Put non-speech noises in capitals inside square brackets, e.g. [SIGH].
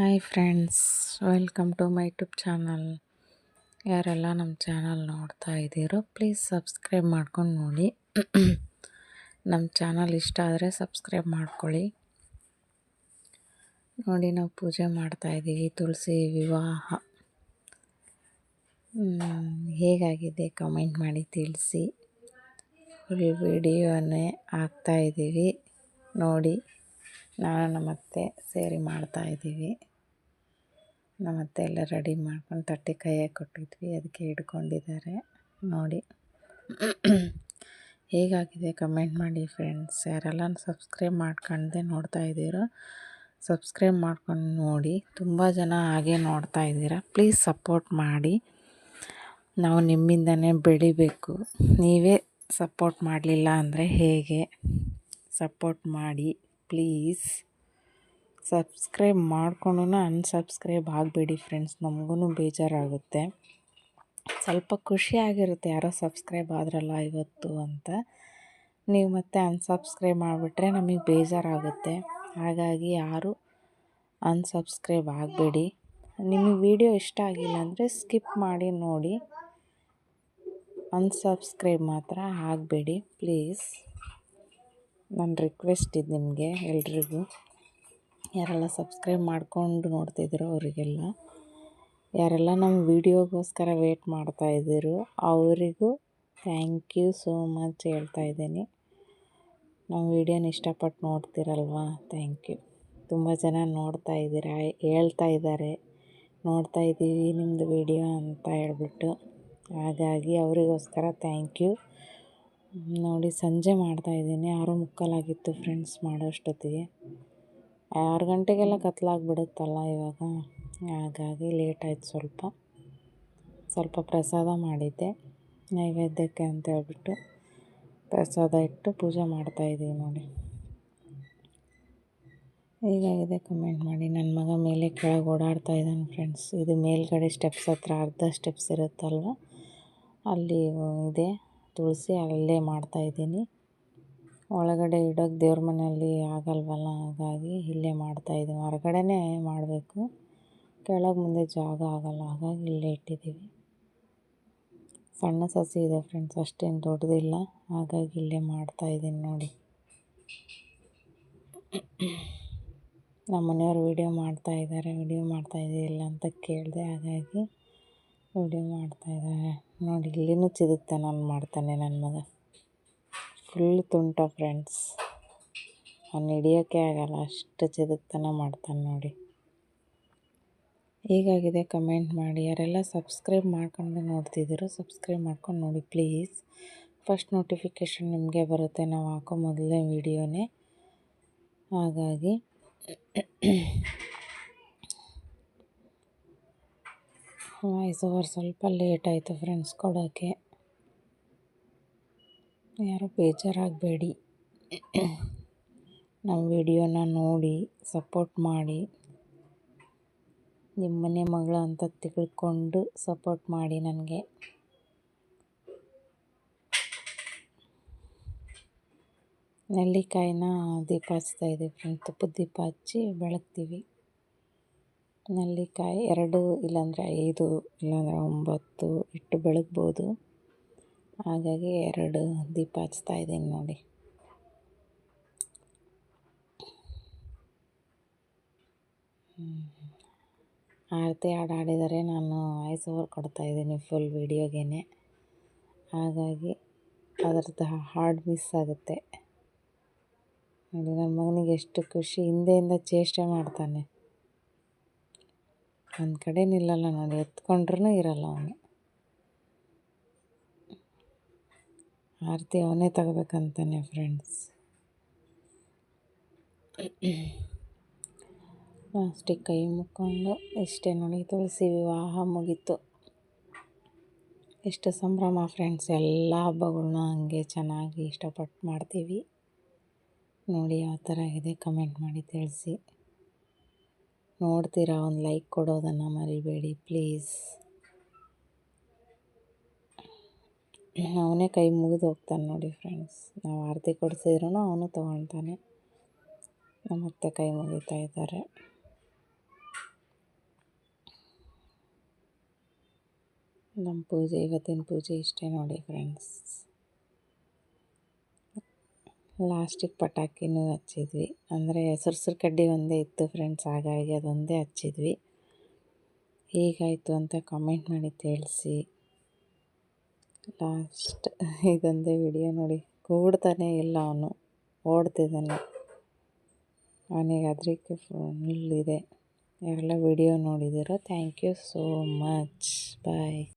Hi friends welcome to my YouTube channel ಯಾರೆಲ್ಲ ನಮ್ಮ channel ನೋಡ್ತಾ ಇದ್ದೀರೋ ಪ್ಲೀಸ್ ಸಬ್ಸ್ಕ್ರೈಬ್ ಮಾಡ್ಕೊಂಡು ನೋಡಿ. ನಮ್ಮ ಚಾನಲ್ ಇಷ್ಟ ಆದರೆ ಸಬ್ಸ್ಕ್ರೈಬ್ ಮಾಡ್ಕೊಳ್ಳಿ. ನೋಡಿ, ನಾವು ಪೂಜೆ ಮಾಡ್ತಾಯಿದ್ದೀವಿ ತುಳಸಿ ವಿವಾಹ. ಹೇಗಾಗಿದೆ ಕಮೆಂಟ್ ಮಾಡಿ ತಿಳಿಸಿ. ಫುಲ್ ವಿಡಿಯೋನೇ ಹಾಕ್ತಾಯಿದ್ದೀವಿ ನೋಡಿ ನಾನು ನಮ್ಮತ್ತೆ ಸೇರಿ ಮಾಡ್ತಾಯಿದ್ದೀವಿ ನಮ್ಮತ್ತೆ ಎಲ್ಲ ರೆಡಿ ಮಾಡ್ಕೊಂಡು ತಟ್ಟೆ ಕೈಯಾಗೆ ಕೊಟ್ಟಿದ್ವಿ, ಅದಕ್ಕೆ ಹಿಡ್ಕೊಂಡಿದ್ದಾರೆ. ನೋಡಿ. ಹೇಗಾಗಿದೆ ಕಮೆಂಟ್ ಮಾಡಿ ಫ್ರೆಂಡ್ಸ್. ಯಾರೆಲ್ಲ ಸಬ್ಸ್ಕ್ರೈಬ್ ಮಾಡ್ಕೊಂಡೆ ನೋಡ್ತಾ ಇದ್ದೀರೋ, ಸಬ್ಸ್ಕ್ರೈಬ್ ಮಾಡ್ಕೊಂಡು ನೋಡಿ. ತುಂಬ ಜನ ಹಾಗೆ ನೋಡ್ತಾ ಇದ್ದೀರಾ. ಪ್ಲೀಸ್ ಸಪೋರ್ಟ್ ಮಾಡಿ. ನಾವು ನಿಮ್ಮಿಂದನೇ ಬೆಳಿಬೇಕು. ನೀವೇ ಸಪೋರ್ಟ್ ಮಾಡಲಿಲ್ಲ ಅಂದರೆ ಹೇಗೆ? ಸಪೋರ್ಟ್ ಮಾಡಿ, ಪ್ಲೀಸ್. ಸಬ್ಸ್ಕ್ರೈಬ್ ಮಾಡ್ಕೊಂಡು ಅನ್ಸಬ್ಸ್ಕ್ರೈಬ್ ಆಗಬೇಡಿ ಫ್ರೆಂಡ್ಸ್ ನಮಗೂ ಬೇಜಾರಾಗುತ್ತೆ. ಸ್ವಲ್ಪ ಖುಷಿಯಾಗಿರುತ್ತೆ ಯಾರೋ ಸಬ್ಸ್ಕ್ರೈಬ್ ಆದ್ರಲ್ಲ ಇವತ್ತು ಅಂತ. ನೀವು ಮತ್ತೆ ಅನ್ಸಬ್ಸ್ಕ್ರೈಬ್ ಮಾಡಿಬಿಟ್ರೆ ನಮಗೆ ಬೇಜಾರಾಗುತ್ತೆ. ಹಾಗಾಗಿ ಯಾರು ಅನ್ಸಬ್ಸ್ಕ್ರೈಬ್ ಆಗಬೇಡಿ. ನಿಮಗೆ ವಿಡಿಯೋ ಇಷ್ಟ ಆಗಿಲ್ಲ ಅಂದರೆ ಸ್ಕಿಪ್ ಮಾಡಿ ನೋಡಿ. ಅನ್ಸಬ್ಸ್ಕ್ರೈಬ್ ಮಾತ್ರ ಆಗಬೇಡಿ. ಪ್ಲೀಸ್ ನನ್ನ ರಿಕ್ವೆಸ್ಟ್ ಇದು ನಿಮಗೆ ಎಲ್ರಿಗೂ. ಯಾರೆಲ್ಲ ಸಬ್ಸ್ಕ್ರೈಬ್ ಮಾಡ್ಕೊಂಡು ನೋಡ್ತಿದ್ದೀರೋ ಅವರಿಗೆಲ್ಲ, ಯಾರೆಲ್ಲ ನಮ್ಮ ವೀಡಿಯೋಗೋಸ್ಕರ ವೇಟ್ ಮಾಡ್ತಾ ಇದ್ದೀರೋ ಅವರಿಗೂ ಥ್ಯಾಂಕ್ ಯು ಸೋ ಮಚ್ ಹೇಳ್ತಾ ಇದ್ದೀನಿ. ನಮ್ಮ ವೀಡಿಯೋನ ಇಷ್ಟಪಟ್ಟು ನೋಡ್ತೀರಲ್ವಾ? ಥ್ಯಾಂಕ್ ಯು ತುಂಬ ಜನ ನೋಡ್ತಾ ಇದ್ದೀರಾ, ಹೇಳ್ತಾ ಇದ್ದಾರೆ. ನೋಡ್ತಾ ಇದ್ದೀವಿ ನಿಮ್ಮದು ವೀಡಿಯೋ ಅಂತ ಹೇಳ್ಬಿಟ್ಟು. ಹಾಗಾಗಿ ಅವರಿಗೋಸ್ಕರ ಥ್ಯಾಂಕ್ ಯು ನೋಡಿ, ಸಂಜೆ ಮಾಡ್ತಾಯಿದ್ದೀನಿ ಆರು ಮುಕ್ಕಾಲಾಗಿತ್ತು ಫ್ರೆಂಡ್ಸ್ ಮಾಡೋಷ್ಟೊತ್ತಿಗೆ. ಆರು ಗಂಟೆಗೆಲ್ಲ ಕತ್ಲಾಗ್ಬಿಡುತ್ತಲ್ಲ ಇವಾಗ. ಹಾಗಾಗಿ ಲೇಟ್ ಆಯ್ತು ಸ್ವಲ್ಪ. ಸ್ವಲ್ಪ ಪ್ರಸಾದ ಮಾಡಿದ್ದೆ. ನೈವೇದ್ಯಕ್ಕೆ ಅಂತ ಹೇಳ್ಬಿಟ್ಟು ಪ್ರಸಾದ ಇಟ್ಟು ಪೂಜೆ ಮಾಡ್ತಾಯಿದ್ದೀವಿ ನೋಡಿ. ಹೇಗಾಗಿದೆ ಕಮೆಂಟ್ ಮಾಡಿ. ನನ್ನ ಮಗ ಮೇಲೆ ಕೆಳಗೆ ಓಡಾಡ್ತಾ ಇದ್ದಾನೆ ಫ್ರೆಂಡ್ಸ್ ಇದು ಮೇಲ್ಗಡೆ ಸ್ಟೆಪ್ಸ್ ಹತ್ರ ಅರ್ಧ ಸ್ಟೆಪ್ಸ್ ಇರುತ್ತಲ್ವ? ಅಲ್ಲಿ ಇದೆ. ತುಳಸಿ ಅಲ್ಲೇ ಮಾಡ್ತಾಯಿದ್ದೀನಿ ಒಳಗಡೆ ಇಡೋಕೆ ದೇವ್ರ ಮನೆಯಲ್ಲಿ ಆಗಲ್ವಲ್ಲ, ಹಾಗಾಗಿ ಇಲ್ಲೇ ಮಾಡ್ತಾಯಿದ್ದೀನಿ ಹೊರಗಡೆನೇ ಮಾಡಬೇಕು. ಕೆಳಗೆ ಮುಂದೆ ಜಾಗ ಆಗಲ್ಲ, ಹಾಗಾಗಿ ಇಲ್ಲೇ ಇಟ್ಟಿದ್ದೀವಿ. ಸಣ್ಣ ಸಸಿ ಇದೆ ಫ್ರೆಂಡ್ಸ್ ಅಷ್ಟೇನು ದೊಡ್ಡದಿಲ್ಲ, ಹಾಗಾಗಿ ಇಲ್ಲೇ ಮಾಡ್ತಾಯಿದ್ದೀನಿ ನೋಡಿ. ನಮ್ಮ ಮನೆಯವರು ವೀಡಿಯೋ ವಿಡಿಯೋ ವೀಡಿಯೋ ಇದೆಯಲ್ಲ ಅಂತ ಕೇಳಿದೆ, ಹಾಗಾಗಿ ವೀಡಿಯೋ ಮಾಡ್ತಾಯಿದ್ದಾರೆ ನೋಡಿ, ಇಲ್ಲಿನೂ ನಾನು ಮಾಡ್ತಾನೆ ನನ್ನ ಮಗ. ಫುಲ್ ತುಂಟ ಫ್ರೆಂಡ್ಸ್. ಅವ್ನು ಹಿಡಿಯೋಕ್ಕೆ ಆಗಲ್ಲ, ಅಷ್ಟು ಚಿದಕ್ತನ ಮಾಡ್ತಾನೆ ನೋಡಿ. ಹೀಗಾಗಿದೆ ಕಮೆಂಟ್ ಮಾಡಿ. ಯಾರೆಲ್ಲ ಸಬ್ಸ್ಕ್ರೈಬ್ ಮಾಡ್ಕೊಂಡು ನೋಡ್ತಿದ್ದೀರೋ ಸಬ್ಸ್ಕ್ರೈಬ್ ಮಾಡ್ಕೊಂಡು ನೋಡಿ ಪ್ಲೀಸ್ ಫಸ್ಟ್ ನೋಟಿಫಿಕೇಷನ್ ನಿಮಗೆ ಬರುತ್ತೆ, ನಾವು ಹಾಕೋ ಮೊದಲನೇ ವಿಡಿಯೋನೇ. ಹಾಗಾಗಿ ವಾಯ್ಸ್ ಓವರ್ ಸ್ವಲ್ಪ ಲೇಟ್ ಆಯಿತು ಫ್ರೆಂಡ್ಸ್ ಕೊಡೋಕ್ಕೆ ಯಾರು ಬೇಜಾರಾಗಬೇಡಿ. ನಮ್ಮ ವಿಡಿಯೋನ ನೋಡಿ, ಸಪೋರ್ಟ್ ಮಾಡಿ. ನಿಮ್ಮ ಮನೆ ಮಗಳು ಅಂತ ತಿಳ್ಕೊಂಡು ಸಪೋರ್ಟ್ ಮಾಡಿ ನನಗೆ. ನೆಲ್ಲಿಕಾಯಿನ ದೀಪ ಹಚ್ತಾ ಇದ್ದೀವಿ ಫ್ರೆಂಡ್ ತುಪ್ಪದ ದೀಪ ಹಚ್ಚಿ ಬೆಳಗ್ತೀವಿ. ನೆಲ್ಲಿಕಾಯಿ ಎರಡು ಇಲ್ಲಾಂದರೆ ಐದು, ಇಲ್ಲಾಂದರೆ ಒಂಬತ್ತು ಇಟ್ಟು ಬೆಳಗ್ಬೋದು. ಹಾಗಾಗಿ ಎರಡು ದೀಪ ಹಚ್ತಾ ಇದ್ದೀನಿ ನೋಡಿ. ಆರತಿ ಹಾಡು ಹಾಡಿದರೆ ನಾನು ವಾಯ್ಸ್ ಓವರ್ ಕೊಡ್ತಾಯಿದ್ದೀನಿ ಫುಲ್ ವೀಡಿಯೋಗೇ ಹಾಗಾಗಿ ಅದರದ್ದು ಹಾಡು ಮಿಸ್ ಆಗುತ್ತೆ. ನೋಡಿ ನನ್ನ ಮಗನಿಗೆ ಎಷ್ಟು ಖುಷಿ, ಹಿಂದೆಯಿಂದ ಚೇಷ್ಟೆ ಮಾಡ್ತಾನೆ. ಒಂದು ಕಡೆ ನಿಲ್ಲಲ್ಲ ನೋಡಿ ಎತ್ಕೊಂಡ್ರೂ ಇರಲ್ಲ ಅವನು. ಆರತಿ ಅವನೇ ತಗೋಬೇಕಂತಾನೆ ಫ್ರೆಂಡ್ಸ್ ಲಾಸ್ಟಿಗೆ ಕೈ ಮುಕ್ಕೊಂಡು ಇಷ್ಟೇ ನೋಡಿ ತುಳಸಿ ವಿವಾಹ ಮುಗೀತು. ಎಷ್ಟು ಸಂಭ್ರಮ ಫ್ರೆಂಡ್ಸ್ ಎಲ್ಲ ಹಬ್ಬಗಳನ್ನ ಹಂಗೆ ಚೆನ್ನಾಗಿ ಇಷ್ಟಪಟ್ಟು ಮಾಡ್ತೀವಿ. ನೋಡಿ ಯಾವ ಥರ ಇದೆ ಕಮೆಂಟ್ ಮಾಡಿ ತಿಳಿಸಿ. ನೋಡ್ತೀರಾ ಒಂದು ಲೈಕ್ ಕೊಡೋದನ್ನು ಮರಿಬೇಡಿ ಪ್ಲೀಸ್ ಅವನೇ ಕೈ ಮುಗಿದು ಹೋಗ್ತಾನೆ ನೋಡಿ ಫ್ರೆಂಡ್ಸ್ ನಾವು ಆರತಿ ಕೊಡಿಸಿದ್ರು ಅವನು ತೊಗೊಳ್ತಾನೆ. ನಮ್ಮತ್ತೆ ಕೈ ಮುಗಿತಾ ಇದ್ದಾರೆ. ನಮ್ಮ ಪೂಜೆ, ಇವತ್ತಿನ ಪೂಜೆ ಇಷ್ಟೇ ನೋಡಿ ಫ್ರೆಂಡ್ಸ್ ಲಾಸ್ಟಿಗೆ ಪಟಾಕಿನೂ ಹಚ್ಚಿದ್ವಿ. ಅಂದರೆ ಸುರ್ಸುರು ಕಡ್ಡಿ ಒಂದೇ ಇತ್ತು ಫ್ರೆಂಡ್ಸ್ ಹಾಗಾಗಿ ಅದೊಂದೇ ಹಚ್ಚಿದ್ವಿ. ಹೀಗಾಯಿತು ಅಂತ ಕಾಮೆಂಟ್ ಮಾಡಿ ತಿಳಿಸಿ. ಲಾಸ್ಟ್ [LAUGHS] ಇದೊಂದೇ ವಿಡಿಯೋ ನೋಡಿ. ಕೂಡ್ತಾನೆ ಇಲ್ಲ ಅವನು. ಓಡ್ತಿದ್ದಾನೆ. ಅವನಿಗೆ ಅದಕ್ಕೆ ಫುಲ್ ಇದೆ. ಎಲ್ಲ video ನೋಡಿದ್ದೀರ thank you so much bye